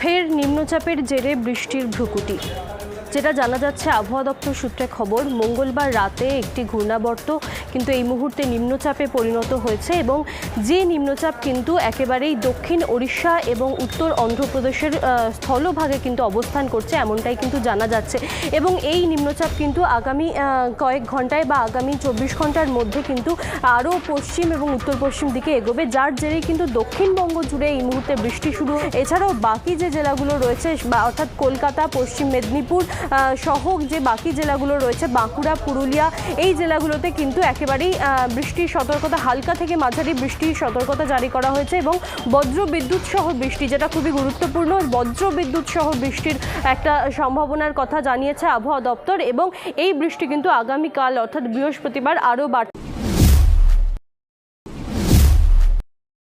ফের নিম্নচাপের জেরে বৃষ্টির ভ্রুকুটি। যেটা জানা যাচ্ছে, আবহাওয়া দপ্তর সূত্রে খবর, মঙ্গলবার রাতে একটি ঘূর্ণাবর্ত কিন্তু এই মুহূর্তে নিম্নচাপে পরিণত হয়েছে এবং যে নিম্নচাপ কিন্তু একেবারেই দক্ষিণ ওড়িশা এবং উত্তর অন্ধ্রপ্রদেশের স্থলভাগে কিন্তু অবস্থান করছে এমনটাই কিন্তু জানা যাচ্ছে। এবং এই নিম্নচাপ কিন্তু আগামী কয়েক ঘন্টায় বা আগামী চব্বিশ ঘণ্টার মধ্যে কিন্তু আরও পশ্চিম এবং উত্তর পশ্চিম দিকে এগোবে, যার জেরেই কিন্তু দক্ষিণবঙ্গ জুড়ে এই মুহূর্তে বৃষ্টি শুরু। এছাড়াও বাকি যে জেলাগুলো রয়েছে, বা অর্থাৎ কলকাতা, পশ্চিম মেদিনীপুর সহ যে বাকি জেলাগুলো রয়েছে, বাঁকুড়া, পুরুলিয়া, এই জেলাগুলোতে কিন্তু একেবারেই বৃষ্টির সতর্কতা, হালকা থেকে মাঝারি বৃষ্টির সতর্কতা জারি করা হয়েছে এবং বজ্র বিদ্যুৎ সহ বৃষ্টি, যেটা খুবই গুরুত্বপূর্ণ বজ্র বিদ্যুৎ সহ বৃষ্টির একটা সম্ভাবনার কথা জানিয়েছে আবহাওয়া দপ্তর এবং এই বৃষ্টি কিন্তু আগামীকাল, অর্থাৎ বৃহস্পতিবার, আরও বাড়